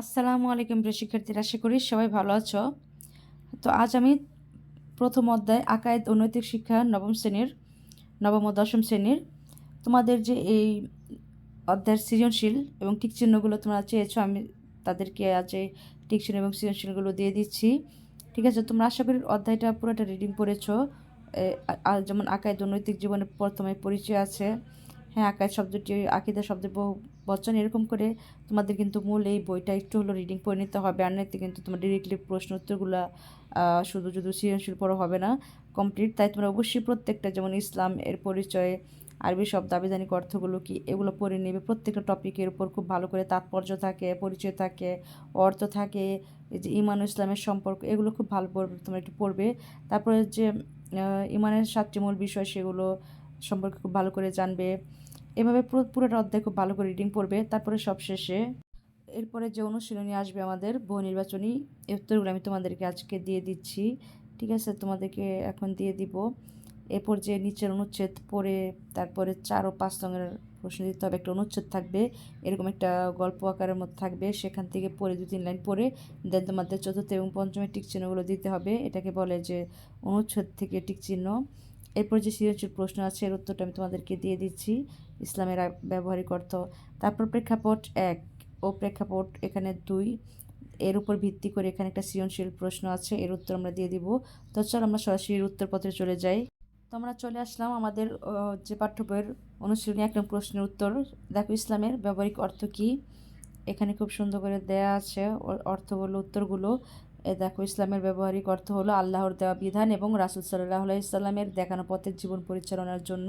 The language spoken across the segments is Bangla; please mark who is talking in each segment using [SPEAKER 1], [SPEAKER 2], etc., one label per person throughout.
[SPEAKER 1] আসসালামু আলাইকুম প্রিয় শিক্ষার্থীরা, আশা করি সবাই ভালো আছো। তো আজ আমি প্রথম অধ্যায় আকায়েদ ও নৈতিক শিক্ষা নবম শ্রেণির, নবম ও দশম শ্রেণির। তোমাদের যে এই অধ্যায়ের সৃজনশীল এবং টিক চিহ্নগুলো তোমরা চেয়েছো, আমি তাদেরকে আজ টিক চিহ্ন এবং সৃজনশীলগুলো দিয়ে দিচ্ছি। ঠিক আছে, তোমরা আশা করি অধ্যায়টা পুরোটা রিডিং পড়েছো। আর যেমন আকায়েদ ও নৈতিক জীবনের প্রথমে পরিচয় আছে। হ্যাঁ আকায়েদ শব্দটি, আকিদা শব্দের বহু বচন এরকম করে তোমাদের কিন্তু মূল এই বইটা একটু হলো রিডিং করে নিতে হবে। আর নয়তো কিন্তু তোমার ডিরেক্টলি প্রশ্ন উত্তরগুলো শুধু শুধু সৃজনশীল পড়া হবে না কমপ্লিট তাই তোমরা অবশ্যই প্রত্যেকটা, যেমন ইসলাম এর পরিচয়, আরবি শব্দ আবেদানিক অর্থগুলো কি, এগুলো পড়ে নেবে। প্রত্যেকটা টপিকের উপর খুব ভালো করে তাৎপর্য থাকে, পরিচয় থাকে, অর্থ থাকে, এই যে ইমান ইসলামের সম্পর্ক, এগুলো খুব ভালো পড়বে, তোমরা একটু পড়বে। তারপরে যে ইমানের সাতটি মূল বিষয় সেগুলো সম্পর্কে খুব ভালো করে জানবে। এভাবে পুরো, পুরোটা অধ্যায় খুব ভালো করে রিডিং পড়বে। তারপরে সবশেষে এরপরে যে অনুশীলনী আসবে আমাদের, বহু নির্বাচনী উত্তরগুলো আমি তোমাদেরকে আজকে দিয়ে দিচ্ছি। ঠিক আছে, তোমাদেরকে এখন দিয়ে দিব। এরপর যে নিচের অনুচ্ছেদ পড়ে, তারপরে চার ও পাঁচ রঙের প্রশ্ন দিতে হবে। একটা অনুচ্ছেদ থাকবে, এরকম একটা গল্প আকারের মধ্যে থাকবে। সেখান থেকে পড়ে দু তিন লাইন পড়ে দেন তোমাদের চতুর্থ এবং পঞ্চমের টিক চিহ্নগুলো দিতে হবে। এটাকে বলে যে অনুচ্ছেদ থেকে টিক চিহ্ন। এরপর যে সৃজনশীল প্রশ্ন আছে, এর উত্তরটা আমি তোমাদেরকে দিয়ে দিচ্ছি। ইসলামের ব্যবহারিক অর্থ। তারপর প্রেক্ষাপট এক ও প্রেক্ষাপট এখানে দুই। এর উপর ভিত্তি করে এখানে একটা সৃজনশীল প্রশ্ন আছে, এর উত্তর আমরা দিয়ে দিব। তো চল আমরা সরাসরি উত্তরপত্রে চলে যাই। তো আমরা চলে আসলাম আমাদের যে পাঠ্য বইয়ের অনুশীলনী এক প্রশ্নের উত্তর। দেখো ইসলামের ব্যবহারিক অর্থ কি? এখানে খুব সুন্দর করে দেয়া আছে অ- অর্থগুলো উত্তরগুলো। এ দেখো, ইসলামের ব্যবহারিক অর্থ হলো আল্লাহর দেওয়া বিধান এবং রাসুল সাল্লাহ ইসলামের দেখানো পথের জীবন পরিচালনার জন্য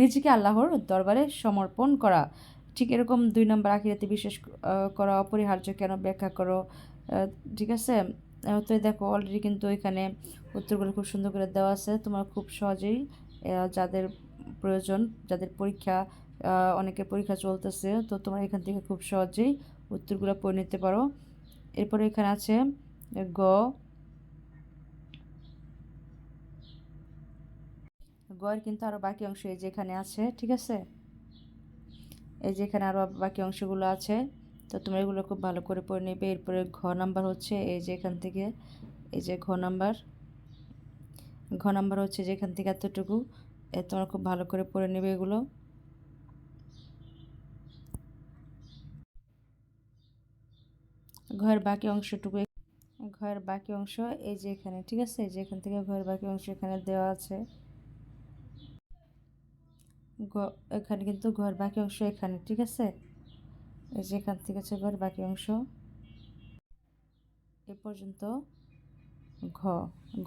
[SPEAKER 1] নিজেকে আল্লাহর দরবারে সমর্পণ করা। ঠিক এরকম দুই নম্বর আখিরাতে বিশেষ করা অপরিহার্য কেন ব্যাখ্যা করো? ঠিক আছে? তো দেখো অলরেডি কিন্তু এখানে উত্তরগুলো খুব সুন্দর করে দেওয়া আছে। তোমরা খুব সহজেই যাদের প্রয়োজন, যাদের পরীক্ষা অনেকের পরীক্ষা চলতেছে, তো তোমরা এখান থেকে খুব সহজেই উত্তরগুলো পড়ে নিতে পারো। এরপরে এখানে আছে গ গয়ের কিন্তু আরও বাকি অংশ এই যে এখানে আছে, ঠিক আছে? এই যে এখানে আরও বাকি অংশগুলো আছে, তো তোমরা এগুলো খুব ভালো করে পড়ে নেবে। এরপরে ঘ নাম্বার হচ্ছে এই যে এখান থেকে, এই যে ঘ নাম্বার। ঘ নাম্বার হচ্ছে যে এখান থেকে এতটুকু, এ তোমরা খুব ভালো করে পড়ে নেবে এগুলো। ঘরের বাকি অংশটুকু ঘরের বাকি অংশ, এই যে এখানে, ঠিক আছে? এই যে এখান থেকে ঘরের বাকি অংশ এখানে দেওয়া আছে। এখানে কিন্তু ঘর বাকি অংশ এখানে, ঠিক আছে? এই যে এখান থেকে আছে ঘর বাকি অংশ। এ পর্যন্ত ঘ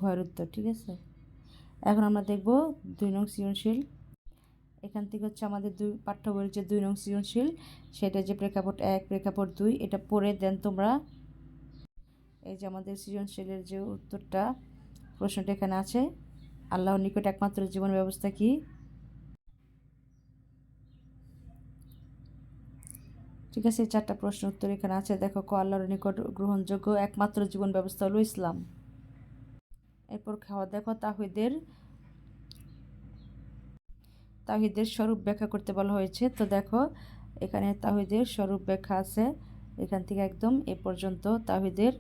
[SPEAKER 1] ঘর উত্তর, ঠিক আছে? এখন আমরা দেখব দুই নং সৃজনশীল। এখান থেকে হচ্ছে আমাদের দুই, পাঠ্য বইয়ের যে দুই নং সৃজনশীল, সেটা যে প্রেক্ষাপট এক, প্রেক্ষাপট দুই, এটা পড়ে দেন তোমরা এই যে আমাদের সৃজনশীলের যে উত্তরটা, প্রশ্নটা এখানে আছে, আল্লাহর নিকট একমাত্র জীবন ব্যবস্থা কি? ঠিক আছে, এই চারটা প্রশ্ন উত্তর এখানে আছে। দেখো, ক, আল্লাহর নিকট গ্রহণযোগ্য একমাত্র জীবন ব্যবস্থা হলো ইসলাম। এরপর খাওয়া দেখো, তাহিদের তাহিদের স্বরূপ ব্যাখ্যা করতে বলা হয়েছে। তো দেখো, এখানে তাহিদের স্বরূপ ব্যাখ্যা আছে। এখান থেকে একদম এ পর্যন্ত তাহিদের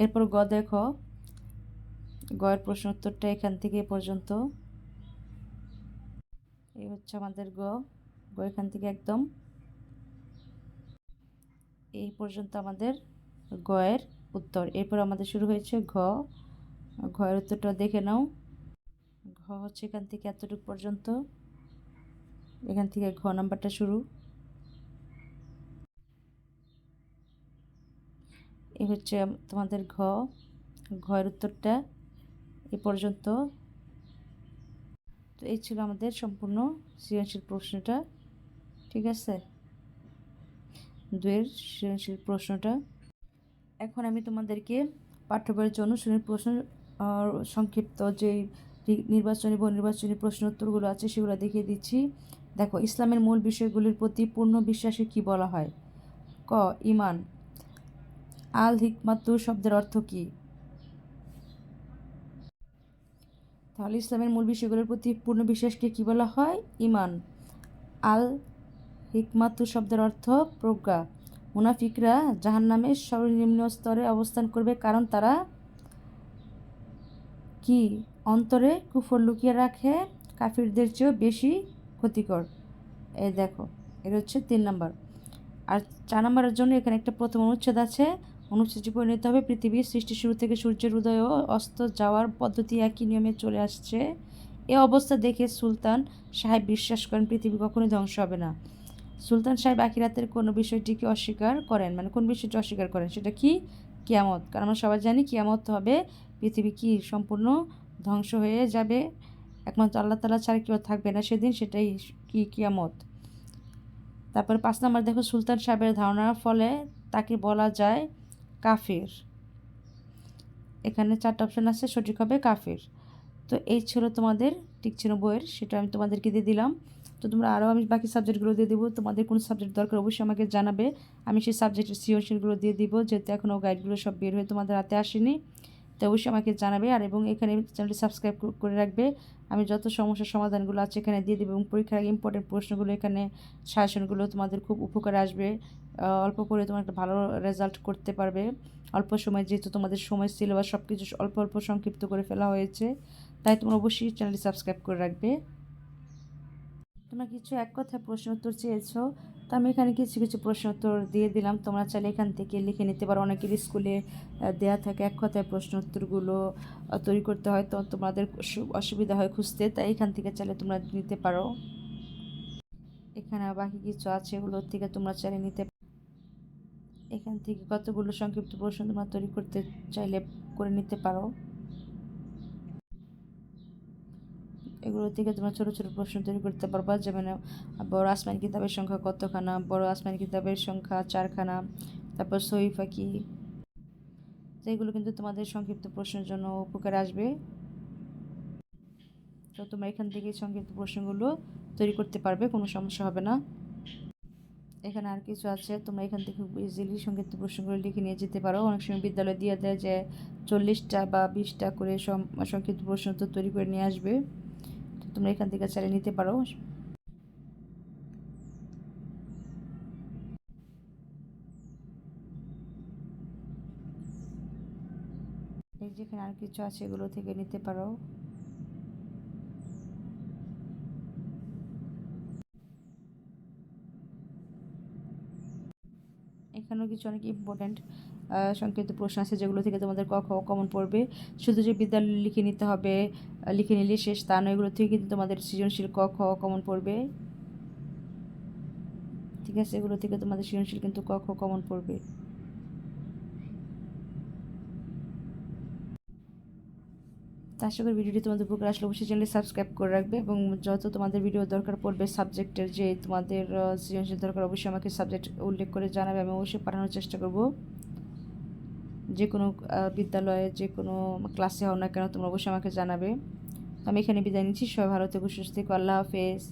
[SPEAKER 1] এরপর গ দেখো। গয়ের প্রশ্ন উত্তরটা এখান থেকে পর্যন্ত। এই হচ্ছে আমাদের গ। গ এখান থেকে একদম। এই পর্যন্ত আমাদের গয়ের উত্তর। এরপর আমাদের শুরু হয়েছে ঘ। ঘয়ের উত্তরটা দেখে নাও। ঘ হচ্ছে এখান থেকে এতটুকু পর্যন্ত। এখান থেকে ঘ নাম্বারটা শুরু। এই হচ্ছে তোমাদের ঘ। ঘয়ের উত্তরটা এ পর্যন্ত। তো এই ছিল আমাদের সম্পূর্ণ সৃজনশীল প্রশ্নটা, ঠিক আছে? দুয়ের সৃজনশীল প্রশ্নটা। এখন আমি তোমাদেরকে পাঠ্য বইয়ের জন্য অনুশীলনী প্রশ্ন সংক্ষিপ্ত যে নির্বাচনী বা নির্বাচনী প্রশ্ন উত্তরগুলো আছে সেগুলো দেখিয়ে দিচ্ছি। দেখো, ইসলামের মূল বিষয়গুলির প্রতি পূর্ণ বিশ্বাসে কি বলা হয়? ক, ইমান। আল হিকমাতু শব্দের অর্থ কী? তাহলে ইসলামের মূল বিষয়গুলোর প্রতি পূর্ণ বিশ্বাসকে কী বলা হয়? ইমান। আল হিকমাতু শব্দের অর্থ প্রজ্ঞা। মুনাফিকরা জাহান জাহান্নামের সর্বনিম্ন স্তরে অবস্থান করবে কারণ তারা কি? অন্তরে কুফর লুকিয়ে রাখে, কাফিরদের চেয়েও বেশি ক্ষতিকর। এই দেখো এটা হচ্ছে তিন নম্বর। আর চার নম্বরের জন্য এখানে একটা প্রথম অনুচ্ছেদ আছে অনুচ্ছেদটি পরিণত হবে। পৃথিবীর সৃষ্টি শুরু থেকে সূর্যের উদয় ও অস্ত যাওয়ার পদ্ধতি একই নিয়মে চলে আসছে। এ অবস্থা দেখে সুলতান সাহেব বিশ্বাস করেন, পৃথিবী কখনোই ধ্বংস হবে না। সুলতান সাহেব আখিরাতের কোনো বিষয়টিকে অস্বীকার করেন? মানে কোন বিষয়টি অস্বীকার করেন? সেটা কি? কিয়ামত। কারণ আমরা সবাই জানি কিয়ামত হবে, পৃথিবী কি সম্পূর্ণ ধ্বংস হয়ে যাবে? একমাত্র আল্লাহ তালা ছাড়া কেউ থাকবে না। সেদিন সেটাই কি কিয়ামত? তারপরে পাঁচ নম্বর, দেখো সুলতান সাহেবের ধারণার ফলে তাকে বলা যায় কাফির। এখানে চারটা অপশান আছে, সঠিক হবে কাফির। তো এই ছিল তোমাদের ঠিক ছিল বইয়ের, সেটা আমি তোমাদেরকে দিয়ে দিলাম। তো তোমরা আরও আমি বাকি সাবজেক্টগুলো দিয়ে দেবো। তোমাদের কোন সাবজেক্ট দরকার অবশ্যই আমাকে জানাবে। আমি সেই সাবজেক্টের সৃজনশীলগুলো দিয়ে দিব, যেহেতু এখনও গাইডগুলো সব বের হয়ে তোমাদের হাতে আসেনি। তো অবশ্যই আমাকে জানাবে। আর এবং এখানে চ্যানেলটি সাবস্ক্রাইব করে রাখবে। আমি যত সমস্যার সমাধানগুলো আছে এখানে দিয়ে দেবো এবং পরীক্ষার ইম্পর্টেন্ট প্রশ্নগুলো এখানে সাজেশনগুলো তোমাদের খুব উপকারে আসবে। অল্প করে তোমার একটা ভালো রেজাল্ট করতে পারবে। অল্প সময় যেহেতু তোমাদের সময় সিলেবাস সব কিছু অল্প অল্প সংক্ষিপ্ত করে ফেলা হয়েছে, তাই তোমরা অবশ্যই চ্যানেলটি সাবস্ক্রাইব করে রাখবে। তোমরা কিছু এক কথায় প্রশ্ন উত্তর চেয়েছো, তো আমি এখানে কিছু কিছু প্রশ্ন উত্তর দিয়ে দিলাম। তোমরা চাইলে এখান থেকে লিখে নিতে পারো। অনেকের স্কুলে দেয়া থাকে এক কথায় প্রশ্ন উত্তরগুলো তৈরি করতে হয়, তো তোমাদের অসুবিধা হয় খুঁজতে, তাই এখান থেকে চাইলে তোমরা নিতে পারো। এখানে বাকি কিছু আছে এগুলোর থেকে তোমরা চাইলে নিতে এখান থেকে কতগুলো সংক্ষিপ্ত প্রশ্ন তোমরা তৈরি করতে চাইলে করে নিতে পারো। এগুলো থেকে তোমরা ছোটো ছোটো প্রশ্ন তৈরি করতে পারবা, যেমন, বড় আসমান কিতাবের সংখ্যা কতখানা, বড় আসমান কিতাবের সংখ্যা চারখানা, তারপর সই ফাঁকি তো এগুলো কিন্তু তোমাদের সংক্ষিপ্ত প্রশ্নের জন্য উপকার আসবে। তো তোমরা এখান থেকে সংক্ষিপ্ত প্রশ্নগুলো তৈরি করতে পারবে, কোনো সমস্যা হবে না। এখানে আর কিছু আছে। তোমরা এখান থেকে ইজিলি সংক্ষিপ্ত প্রশ্নগুলো লিখে নিয়ে যেতে পারো। অনেক সময় বিদ্যালয় দিয়ে দেয় যে চল্লিশটা বা বিশটা করে সংক্ষিপ্ত প্রশ্ন তো তৈরি করে নিয়ে আসবে। তো তোমরা এখান থেকে চালিয়ে নিতে পারো। এই যেখানে আর কিছু আছে এগুলো থেকে নিতে পারো। এখানেও কিছু অনেক ইম্পর্ট্যান্ট সংক্ষিপ্ত প্রশ্ন আছে যেগুলো থেকে তোমাদের ক, খ কমন পড়বে। শুধু যে বিদ্যালয় লিখে নিতে হবে লিখে নিলে শেষ, তা নয়, এগুলো থেকে কিন্তু তোমাদের সৃজনশীল ক, খ কমন পড়বে। ঠিক আছে, এগুলো থেকে তোমাদের সৃজনশীল কিন্তু ক, খ কমন পড়বে। তা আশা করি ভিডিওটি তোমাদের উপকার আসলে অবশ্যই চ্যানেলে সাবস্ক্রাইব করে রাখবে এবং যত তোমাদের ভিডিও দরকার পড়বে সাবজেক্টের যে তোমাদের সৃজনশীল দরকার, অবশ্যই আমাকে সাবজেক্ট উল্লেখ করে জানাবে, আমি অবশ্যই পাঠানোর চেষ্টা করব। যে কোনো বিদ্যালয়ে, যে কোনো ক্লাসে হও না কেন, তোমরা অবশ্যই আমাকে জানাবে। আমি এখানে বিদায় নিচ্ছি, সবাই ভালো থেকো, সুস্থ থেকো, আল্লাহ হাফেজ।